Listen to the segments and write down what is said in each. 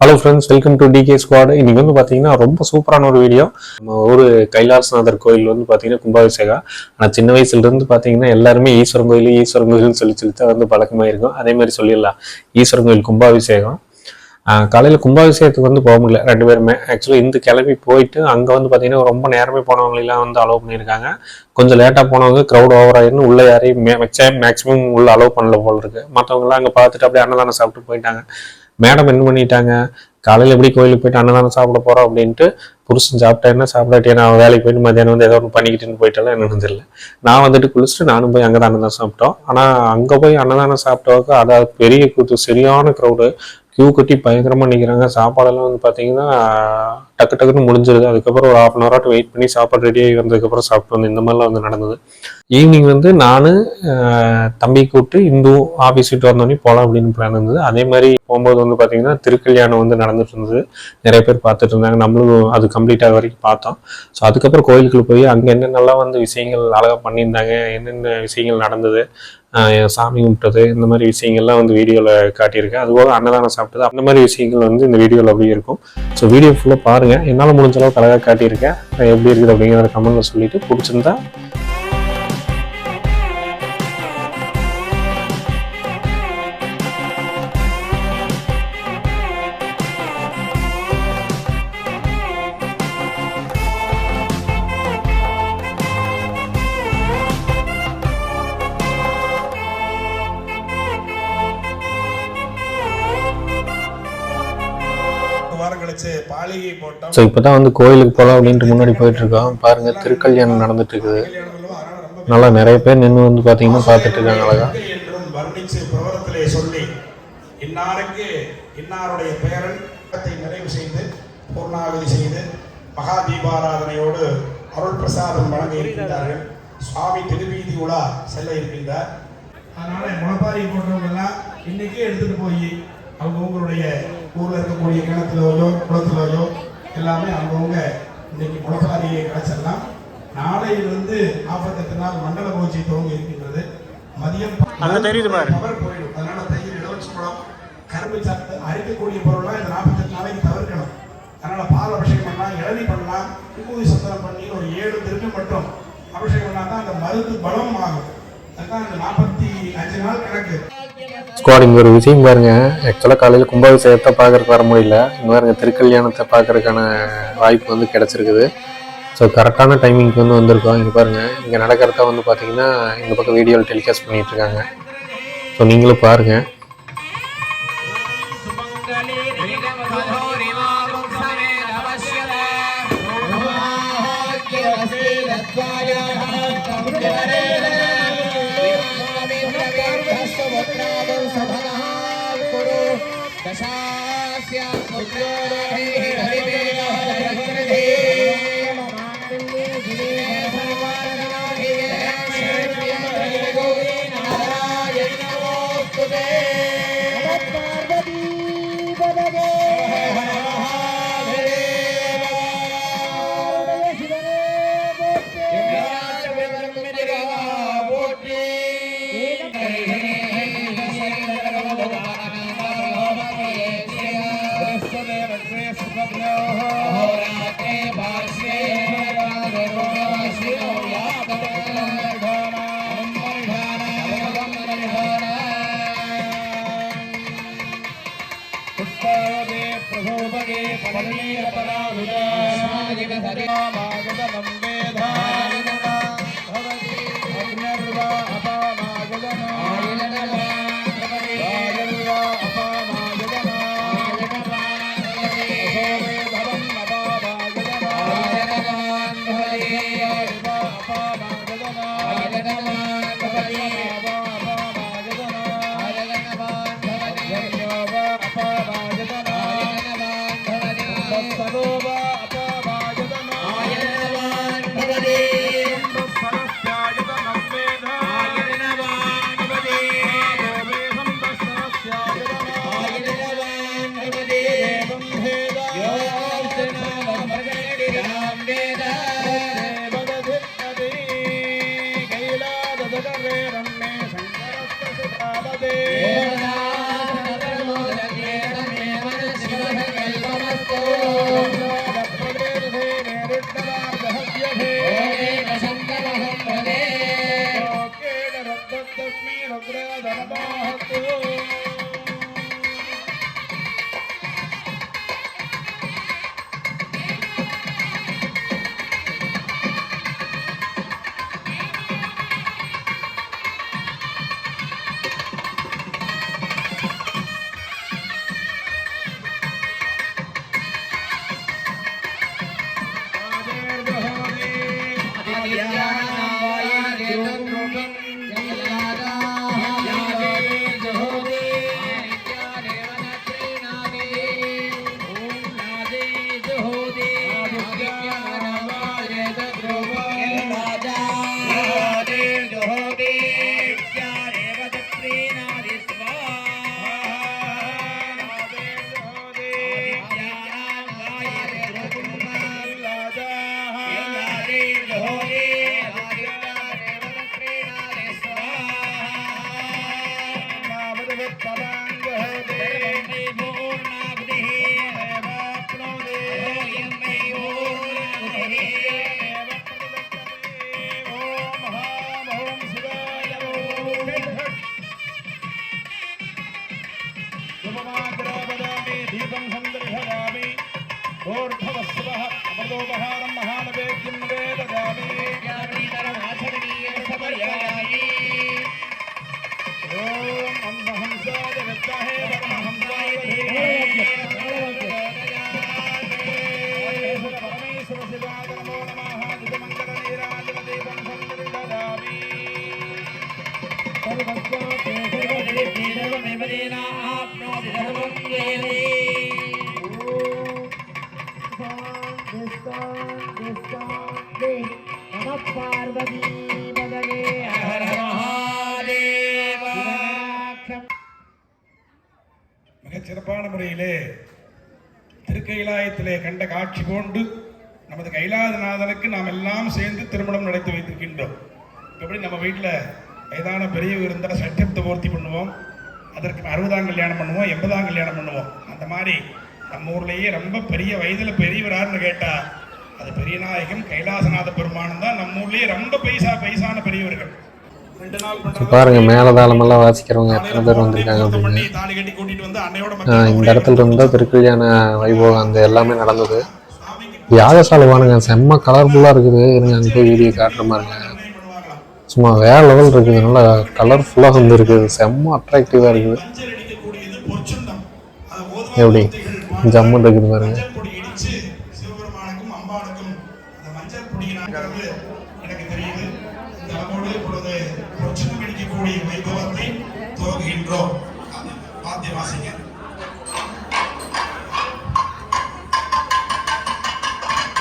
Hello friends welcome to DK squad இன்னைக்கு வந்து பார்த்தீங்கன்னா ரொம்ப சூப்பரான ஒரு வீடியோ நம்ம ஊர் கைலாசநாதர் கோயில் வந்து பார்த்தீங்கன்னா கும்பாபிஷேகம். ஆனால் சின்ன வயசுலேருந்து பார்த்தீங்கன்னா எல்லாருமே ஈஸ்வரன் கோயில் ஈஸ்வரன் கோயில்னு சொல்லி சொல்லி தான் வந்து பழக்கமாக இருக்கும் அதே மாதிரி சொல்லிடலாம். ஈஸ்வரன் கோயில் கும்பாபிஷேகம். காலையில் கும்பாபிஷேகத்துக்கு வந்து போக முடியல ரெண்டு பேருமே. ஆக்சுவலி இந்த கிளம்பி போயிட்டு அங்கே வந்து பார்த்தீங்கன்னா ரொம்ப நேரமே போனவங்களெல்லாம் வந்து அலோவ் பண்ணியிருக்காங்க. கொஞ்சம் லேட்டாக போனவங்க க்ரௌட் ஓவர் ஆயிருந்து உள்ள யாரையும் மேக்ஸிமம் உள்ள அலோவ் பண்ணல போல இருக்கு. மற்றவங்களாம் அங்கே பார்த்துட்டு அப்படியே அன்னதானம் சாப்பிட்டு போயிட்டாங்க. மேடம் என்ன பண்ணிட்டாங்க? காலையில் எப்படி கோயிலுக்கு போயிட்டு அன்னதானம் சாப்பிட போகிறோம் அப்படின்ட்டு புருஷன் சாப்பிட்டா என்ன சாப்பிடாட்டி? நான் வேலைக்கு போயிட்டு மத்தியானம் வந்து ஏதோ ஒன்று பண்ணிக்கிட்டுன்னு போயிட்டாலும் என்ன தெரியல நான் வந்துட்டு குளிச்சுட்டு நானும் போய் அங்கே தான் அன்னதானம் சாப்பிட்டோம். ஆனால் அங்கே போய் அன்னதானம் சாப்பிட்டவங்க அதாவது பெரிய கூத்து சரியான க்ரௌடு கியூ கட்டி பயங்கரமாக நிற்கிறாங்க சாப்பாடெல்லாம் வந்து பார்த்தீங்கன்னா டக்கு டக்குன்னு முடிஞ்சிருது. அதுக்கப்புறம் ஒரு ஹாஃப் அன் ஹவராட்டு வெயிட் பண்ணி சாப்பாடு ரெடி ஆகி வந்ததுக்கப்புறம் சாப்பிட்டு வந்து இந்த மாதிரிலாம் வந்து நடந்தது. ஈவினிங் வந்து நான் தம்பி கூப்பிட்டு இந்து ஆஃபீஸ் விட்டு வந்தோடனே போகலாம் அப்படின்னு பிளான் இருந்தது. அதே மாதிரி போகும்போது வந்து பார்த்தீங்கன்னா திருக்கல்யாணம் வந்து நடந்துட்டு இருந்தது. நிறைய பேர் பார்த்துட்டு இருந்தாங்க. நம்மளும் அது கம்ப்ளீட் ஆக வரைக்கும் பார்த்தோம். ஸோ அதுக்கப்புறம் கோயிலுக்குள்ள போய் அங்கே என்னென்னலாம் வந்து விஷயங்கள் அழகாக பண்ணியிருந்தாங்க என்னென்ன விஷயங்கள் நடந்தது சாமி கும்பிட்டது இந்த மாதிரி விஷயங்கள்லாம் வந்து வீடியோவில் காட்டியிருக்கேன். அதுபோக அன்னதானம் சாப்பிட்டது அந்த மாதிரி விஷயங்கள் வந்து இந்த வீடியோவில் அப்படியே இருக்கும். ஸோ வீடியோ ஃபுல்லாக பாருங்கள் என்னால் முடிஞ்ச அளவுக்கு அழகாக காட்டியிருக்கேன். எப்படி இருக்குது அப்படிங்கிறத கமெண்ட்டில் சொல்லிட்டு பிடிச்சிருந்தா ஸோ இப்போ தான் வந்து கோயிலுக்கு போகலாம் அப்படின்ட்டு முன்னாடி போயிட்டு இருக்கோம் பாருங்க திருக்கல்யாணம் நடந்துட்டு இருக்குது நல்லா நிறைய பேர் நின்று வந்து பார்த்தீங்கன்னா பார்த்துட்டு இருக்காங்க அழகா வர்ணிச்சு பிரபலத்திலே சொல்லி இன்னாருக்கு இன்னாருடைய விரதத்தை நிறைவு செய்து பூர்ணாவதி செய்து மகா தீபாராதனையோடு அருள் பிரசாதம் வழங்க இருக்கின்றார்கள். சுவாமி திருவீதி உலா செல்ல இருக்கின்றார். அதனால முளப்பாரி போட்டவங்க எல்லாம் இன்னைக்கே எடுத்துட்டு போய் அவங்க உங்களுடைய ஊர்ல இருக்கக்கூடிய கிணத்துலயோ குளத்துலயோ எல்லாமே அவங்கவுங்க இன்னைக்கு முளப்பாரியை கிடைச்சிடலாம். நாளையிலிருந்து நாற்பத்தெட்டு நாள் மண்டல பூஜை துவங்க இருக்கின்றது. மதியம். தவறு போயிடும். அதனால தயிர் இலவச குளம் கரும்பு சாப்பிட்டு அரிக்கக்கூடிய பொருள்லாம் இந்த நாற்பத்தெட்டு நாளைக்கு தவிர்க்கணும். அதனால பால் அபிஷேகம் பண்ணலாம் இளநி பண்ணலாம் விபூதி சந்தனம் பண்ணி ஒரு ஏழு திரும்பி மட்டும் அபிஷேகம் பண்ணா தான் அந்த மருந்து பலம் ஆகும் அதுதான் இந்த நாற்பத்தி அஞ்சு நாள் கணக்கு. ஸ்குவாட் இங்கே ஒரு விஷயம் பாருங்க. ஆக்சுவலாக காலையில் கும்பாபிஷேகத்தை பார்க்கறக்கு வர முடியல. இங்கே பாருங்க திருக்கல்யாணத்தை பார்க்கறதுக்கான வாய்ப்பு வந்து கிடச்சிருக்குது. ஸோ கரெக்டான டைமிங்க்கு வந்து வந்திருக்கோம். இங்கே பாருங்க இங்கே நடக்கிறத வந்து பார்த்தீங்கன்னா இந்த பக்கம் வீடியோவில் டெலிகாஸ்ட் பண்ணிகிட்டு இருக்காங்க. ஸோ நீங்களும் பாருங்கள் Dios, Dios, சிறப்பான திருக்கைலாயத்திலே கண்ட காட்சி கொண்டு நமது கைலாசநாதனுக்கு நாம் எல்லாம் சேர்ந்து திருமணம் நடத்தி வைத்திருக்கின்றோம். எப்படி நம்ம வீட்டில் வயதான பெரியவர் இருந்தால் சட்டத்தை பூர்த்தி பண்ணுவோம். அதற்கு அறுபதாம் கல்யாணம் பண்ணுவோம் எண்பதாம் கல்யாணம் பண்ணுவோம். அந்த மாதிரி நம்ம ஊர்லேயே ரொம்ப பெரிய வயதில் பெரியவராருன்னு கேட்டால் அது பெரியநாயகம் கைலாசநாத பெருமானம் தான் நம்ம ஊர்லேயே ரொம்ப பைசா பைசான பெரியவர்கள். பாருங்க மேலதாளமெல்லாம் வாசிக்கிறவங்க எத்தனை பேர் வந்திருக்காங்க அப்படின்னு. இந்த இடத்துல இருந்தால் திருக்கல்யாண வைபவம் அந்த எல்லாமே நடந்தது. யாகசாலை பாருங்க செம்ம கலர்ஃபுல்லாக இருக்குது. இருங்க அங்கே போய் வீடியோ காட்டுற மாதிரிங்க சும்மா வேற லெவல் இருக்குது. நல்லா கலர்ஃபுல்லாக வந்து இருக்குது செம்ம அட்ராக்டிவாக இருக்குது. எப்படி? ஜம்முன்னு இருக்குது பாருங்க. பாத்திய வாசிங்க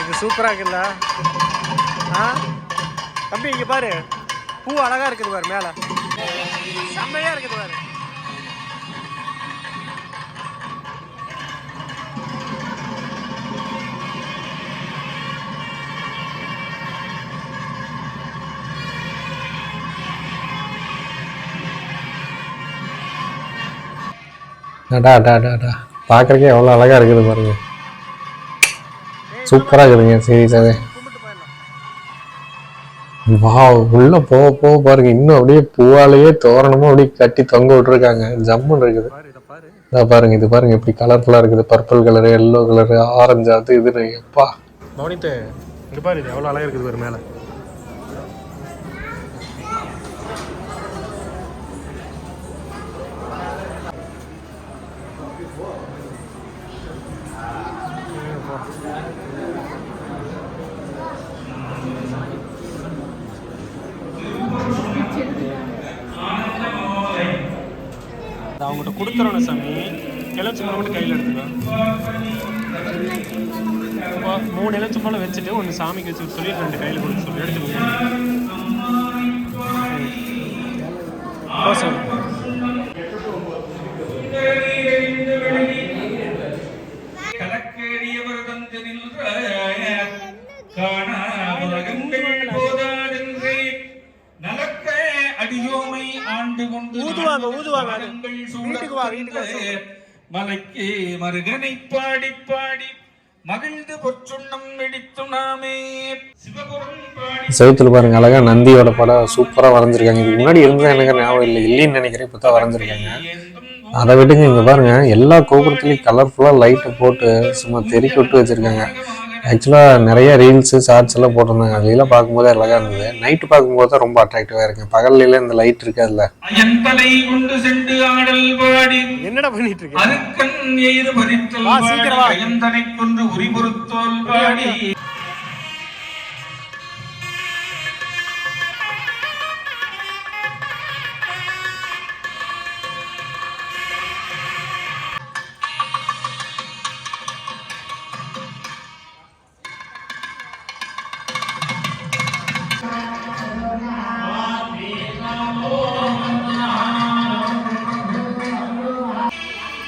இது சூப்பராக இருக்குல்ல. ஆ? தம்பி இங்கே பாரு. பூ அழகாக இருக்குது பாரு மேலே. செம்மையாக இருக்குது பாரு. அடா அடா அடா அடா பார்க்குறக்கே எவ்வளோ அழகாக இருக்குது பாருங்க. சூப்பராக இருக்குதுங்க சீரியஸாகவே வா உள்ள போக போக பாருங்க. இன்னும் அப்படியே பூவாலேயே தோரணமும் அப்படியே கட்டி தொங்க விட்டுருக்காங்க. ஜம்முன்னு இருக்குது. இதை பாருங்க இது பாருங்க இப்படி கலர்ஃபுல்லாக இருக்குது. Purple colour yellow colour orange அது இது எப்பா. கவனித்து இங்க பாரு இது எவ்வளோ அழகாக இருக்குது பாரு மேலே. அவங்ககிட்ட கொடுத்துறோம் சாமி எலுமிச்சை மட்டும் கையில் எடுத்துக்கோ. மூணு இலச்சு போல வச்சுட்டு ஒன்று சாமிக்கு வச்சு சொல்லி ரெண்டு கையில் கொடுத்து சொல்லி. எடுத்துக்கோங்க சார். ஊதுவாங்க, ஊதுவாங்க. வீட்டுக்கு வா, வீட்டுக்கு மலைக்கு மருகனை பாடி பாடி. மகிழ்ந்து பொற்சுண்ணம் வெடித்து நாமே. சிவபுரம் பாடி. செவுத்துல பாருங்க அழகா நந்தியோட படம். சூப்பராக வரைஞ்சிருக்காங்க. இதுக்கு முன்னாடி இருந்தா எனக்கு ஞாபகம் இல்லை. இல்லைன்னு நினைக்கிறேன் இப்போ தான் வரைஞ்சிருக்காங்க. அதை விட்டுங்க இங்க பாருங்க. எல்லா கோபுரத்துலயும் கலர்ஃபுல்லா லைட்டை போட்டு சும்மா தெறிக்க விட்டு வச்சிருக்காங்க. ஆக்சுவலா நிறைய ரீல்ஸ் ஷார்ட்ஸ் எல்லாம் போட்டிருந்தாங்க. அதெல்லாம் பார்க்கும்போது அழகா இருந்தது. நைட்டு பார்க்கும்போது தான் ரொம்ப அட்ராக்டிவா இருக்கு. பகல்ல இந்த லைட் ஆடல் பாடி. என்னடா பண்ணிட்டு இருக்க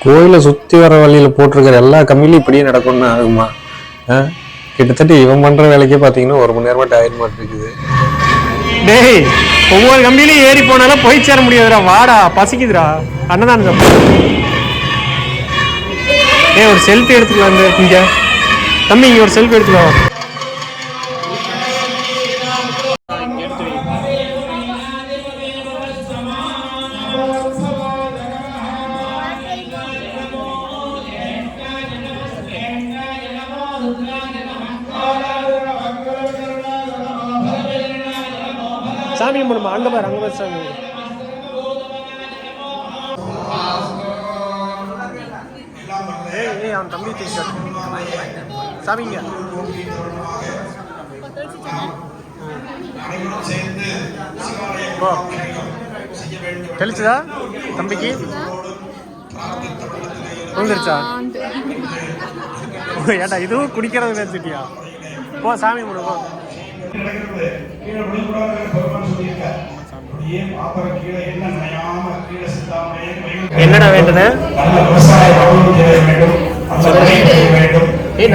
கோயிலை சுற்றி வர வழியில் போட்டிருக்கிற எல்லா கம்மியிலும் இப்படியே நடக்கும்னு ஆகுமா? ஆ? கிட்டத்தட்ட இவன் பண்ணுற வேலைக்கே பார்த்தீங்கன்னா ஒரு மணி நேரமா டயர் மாட்டிருக்குது டேய் ஒவ்வொரு கம்பியிலையும் ஏறி போனாலும் போய் சேர முடியாதுடா. வாடா பசிக்குதுடா. அன்னதானம் டேய் ஒரு செல்ஃபி எடுத்துக்கலாம் இந்த இங்க. தம்பி இங்கே ஒரு செல்ஃபி எடுத்துக்கலாம் சாமி கும்பிடுமா அங்கே பாரு சாமி ஏய் ஏய் அவன் தம்பி டீச்சர் சாமிங்க. தெளிச்சதா தம்பிக்கு? விழுந்துருச்சா? ஏட்டா இதுவும் குடிக்கிறது நினைச்சிட்டியா? போ சாமி முடிவோம் போ நடக்கிறது. கீழே விழுந்துடாத பெருமான் சொல்லியிருக்கார். அப்படியே பாத்திரம் கீழே என்ன நனையாம கீழே சிந்தாமலே கையில் என்னடா வேண்டுன? நல்ல விவசாய வாழ்வு செய்ய வேண்டும். அந்த வேண்டும். ஏய்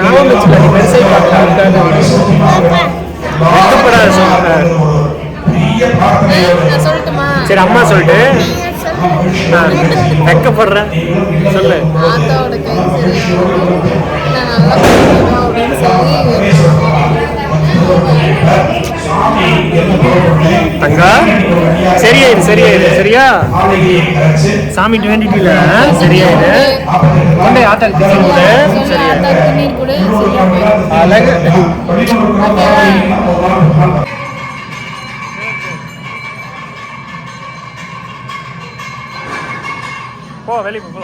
சரி அம்மா சொல்லிட்டு. ஆ, வெட்கப்படுறேன் சொல்லு. கை நான் நல்லா அப்படின்னு சொல்லி தங்கா சரியாயிரு சரியாயிரு சரியா? மாளிகையை கரைச்சு சாமிட்டு சரியாயிரு. கொண்டே ஆத்தாக்கு தீர்வு கொடு சரியாயிரு. கூட அழகு. போ வெளியே போ.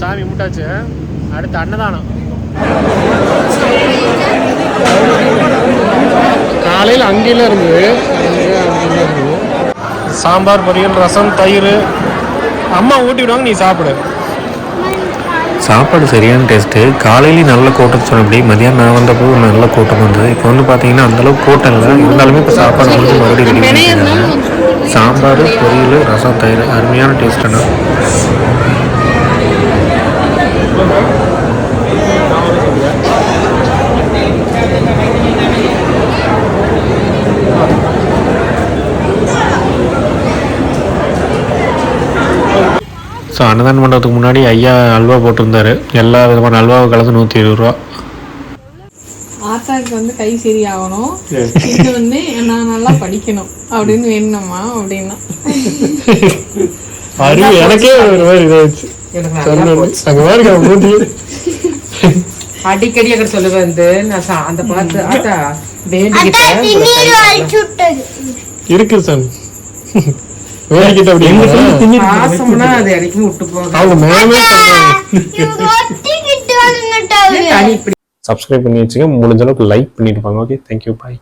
சாமி கும்பிட்டாச்சு. அடுத்து அன்னதானம். காலையில் அங்கேயும் இருந்தது சாம்பார் பொரியல் ரசம் தயிர். அம்மா ஊட்டி விடுவாங்க நீ சாப்பிடு. சாப்பாடு சரியான டேஸ்ட்டு காலையிலேயும் நல்ல கூட்டம் சொன்னபடி மதியானம் நான் வந்தப்போ நல்ல கூட்டம் வந்தது. இப்போ வந்து பார்த்தீங்கன்னா அந்தளவுக்கு கூட்டம் இல்லை. இருந்தாலுமே இப்போ சாப்பாடு வந்து மறுபடியும் ரெடி சாம்பார் பொரியல் ரசம் தயிர். அருமையான டேஸ்ட்டுண்ணா ஸோ அன்னதானம் பண்ணுறதுக்கு முன்னாடி ஐயா அல்வா போட்டிருந்தாரு. எல்லா விதமான அல்வாவை கலந்து நூற்றி இருபது ரூபா. ஆத்தாக்கு வந்து கை சரியாகணும். இது வந்து நான் நல்லா படிக்கணும். அப்படின்னு வேணுமா அப்படின்னா. அறிவு எனக்கே ஒரு மாதிரி இதாச்சு அடிக்கடி அங்க சொல்லுவ வந்து நான் அந்த பார்த்து ஆத்தா வேண்டிக்கிட்டேன் இருக்குது சாமி. வேலைக்கிட்ட அப்படி பாசம்னா அது இறக்கி விட்டு போகுது. அவங்க மேமே சப்ஸ்கிரைப் பண்ணி வச்சுங்க முடிஞ்ச அளவுக்கு லைக் பண்ணிட்டு பாங்க. Okay thank you bye